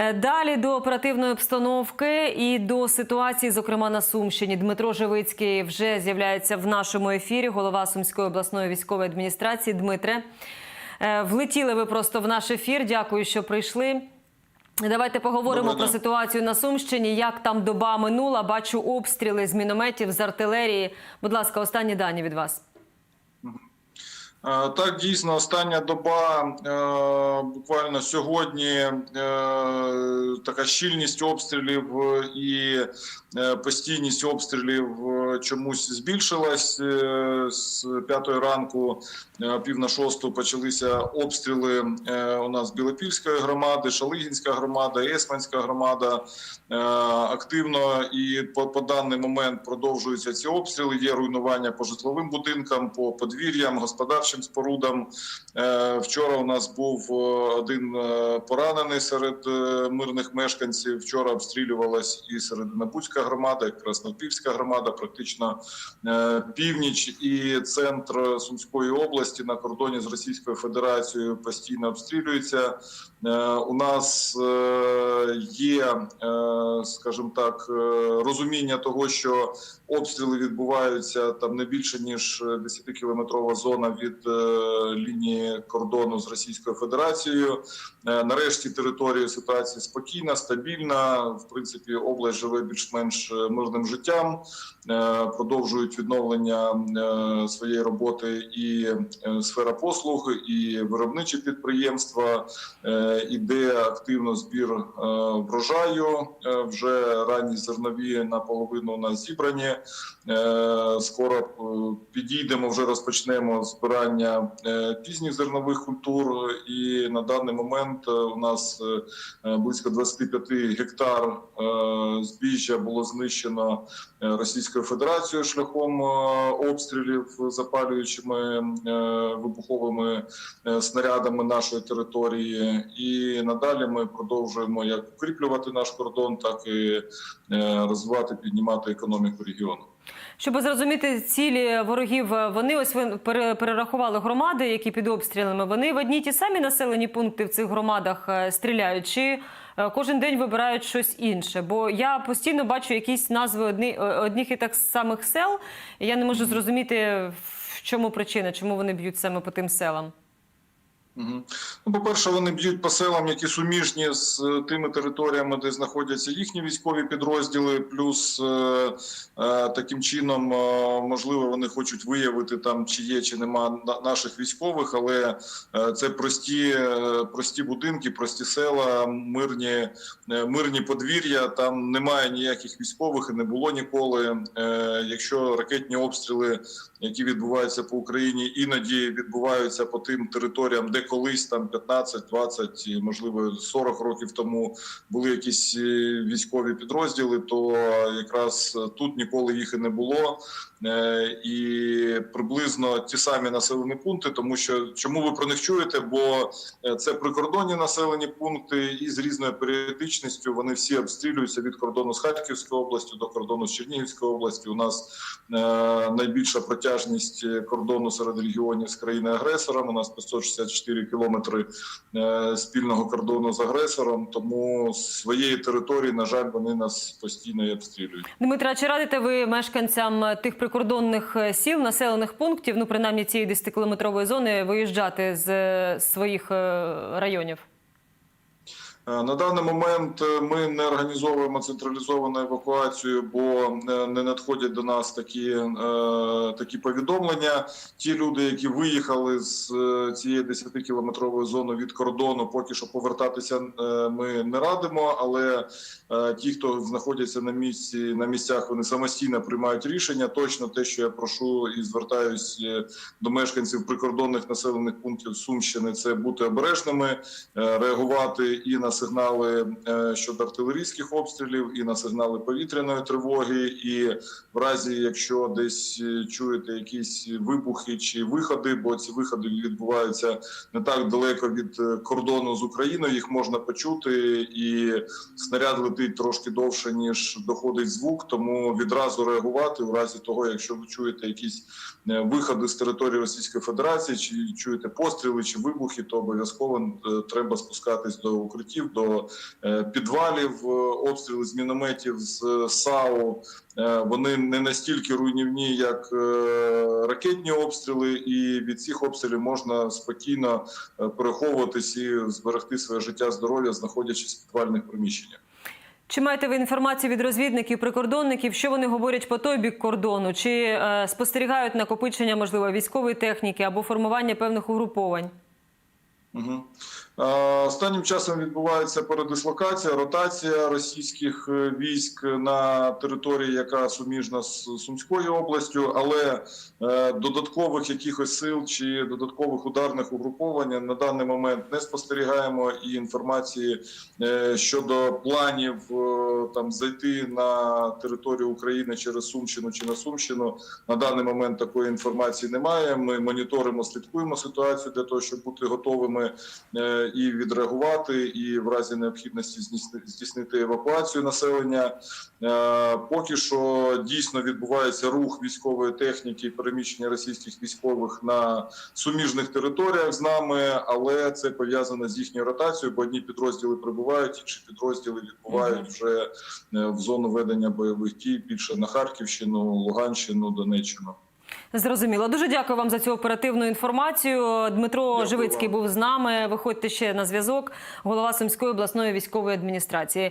Е, Далі до оперативної обстановки і до ситуації, зокрема на Сумщині. Дмитро Живицький вже з'являється в нашому ефірі. Голова Сумської обласної військової адміністрації. Дмитре, е, влетіли ви просто в наш ефір. Дякую, що прийшли. Давайте поговоримо про ситуацію на Сумщині. Як там доба минула? Бачу обстріли з мінометів, з артилерії. Будь ласка, останні дані від вас. Е, Так, дійсно, остання доба е, буквально сьогодні е, така щільність обстрілів і постійність обстрілів чомусь збільшилась. З п'ятої ранку, пів на шосту, почалися обстріли у нас Білопільської громади, Шалигінська громада, Есманська громада. Активно і по, по даний момент продовжуються ці обстріли. Є руйнування по житловим будинкам, по подвір'ям, господарчим спорудам. Е, Вчора у нас був е, один е, поранений серед мирних мешканців. Вчора обстрілювалась і Серединобудська громада, і Краснопільська громада, практично північ і центр Сумської області на кордоні з Російською Федерацією постійно обстрілюється. У нас є, скажімо так, розуміння того, що обстріли відбуваються там не більше ніж 10-кілометрова зона від е, лінії кордону з Російською Федерацією. Е, Нарешті територія ситуація спокійна, стабільна. В принципі, область живе більш-менш е, мирним життям. Е, Продовжують відновлення е, своєї роботи і е, сфера послуг, і виробничі підприємства. Е, Іде активно збір е, врожаю. Е, Вже ранні зернові наполовину у нас зібрані. Е, Скоро е, підійдемо, вже розпочнемо збирання е, пізніх зернових культур. І на даний момент у нас близько 25 гектар збіжжя було знищено Російською Федерацією шляхом обстрілів запалюючими вибуховими снарядами нашої території. І надалі ми продовжуємо як укріплювати наш кордон, так і розвивати, піднімати економіку регіону. Щоб зрозуміти цілі ворогів, вони ось ви пере- перерахували громади, які під обстрілами. Вони в одні ті самі населені пункти в цих громадах е, стріляють, чи е, кожен день вибирають щось інше? Бо я постійно бачу якісь назви одні, е, одних і так самих сел. і Я не можу зрозуміти, в чому причина, чому вони б'ють саме по тим селам. Ну, по-перше, вони б'ють по селам, які суміжні з е, тими територіями, де знаходяться їхні військові підрозділи. Плюс е, е, таким чином, можливо, вони хочуть виявити там, чи є, чи нема наших військових, але це прості, прості будинки, прості села, мирні, мирні подвір'я. Там немає ніяких військових і не було ніколи. Якщо ракетні обстріли які відбуваються по Україні, іноді відбуваються по тим територіям, де колись там 15, 20, можливо 40 років тому були якісь е, військові підрозділи, то якраз тут ніколи їх і не було. Е, І приблизно ті самі населені пункти, тому що чому ви про них чуєте? Бо е, це прикордонні населені пункти, і з різною періодичністю вони всі обстрілюються від кордону з Харківською областю до кордону з Чернігівською областю. У нас е, найбільша протяжність кордону серед регіонів з країни-агресором. У нас 564 кілометри спільного кордону з агресором. Тому з своєї території, на жаль, вони нас постійно і обстрілюють. Дмитра, чи радите ви мешканцям тих прикордонних е, сіл, населених пунктів, ну принаймні цієї 10-кілометрової зони, виїжджати з е, своїх е, районів? Е, На даний момент е, ми не організовуємо централізовану евакуацію, бо не надходять до нас такі, е, такі повідомлення. Ті люди, які виїхали з цієї 10-кілометрової зони від кордону, поки що повертатися ми не радимо. Але ті, хто знаходяться на місці на місцях, вони самостійно приймають рішення. Точно те, що я прошу і звертаюсь до мешканців прикордонних населених пунктів Сумщини, це бути обережними, реагувати і на сигнали е, щодо артилерійських обстрілів, і на сигнали повітряної тривоги. І в разі, якщо десь е, чуєте якісь вибухи чи виходи, бо ці виходи відбуваються не так далеко від е, кордону з Україною, їх можна почути, і снаряд летить трошки довше ніж доходить звук. Тому відразу реагувати у разі того, якщо ви чуєте якісь виходи з території Російської Федерації, чи чуєте постріли чи вибухи, то обов'язково треба спускатись до укриттів, до е, підвалів, е, обстріли з мінометів з е, САУ. Вони не настільки руйнівні, як ракетні обстріли, і від цих обстрілів можна спокійно переховуватись і зберегти своє життя, здоров'я, знаходячись в підвальних приміщеннях. Чи маєте ви інформацію від розвідників, прикордонників, що вони говорять по той бік кордону? Чи е, спостерігають накопичення, можливо, військової техніки або формування певних угруповань? Угу. Останнім часом відбувається передислокація, ротація російських е, військ на території, яка суміжна з Сумською областю, але е, додаткових якихось сил чи додаткових ударних угруповань на даний момент не спостерігаємо. І інформації е, щодо планів е, там зайти на територію України через Сумщину чи на Сумщину на даний момент такої інформації немає. Ми моніторимо, слідкуємо ситуацію для того, щоб бути готовими е, і відреагувати, і в разі необхідності здійсни- здійснити евакуацію населення. Е, Поки що дійсно відбувається рух військової техніки, переміщення російських військових на суміжних територіях з нами, але це пов'язано з їхньою ротацією, бо одні підрозділи прибувають, інші підрозділи відбувають вже е, в зону ведення бойових дій більше на Харківщину, Луганщину, Донеччину. Зрозуміло. Дуже дякую вам за цю оперативну інформацію. Дмитро Дякую Живицький вам. був з нами. Виходьте ще на зв'язок. Голова Сумської обласної військової адміністрації.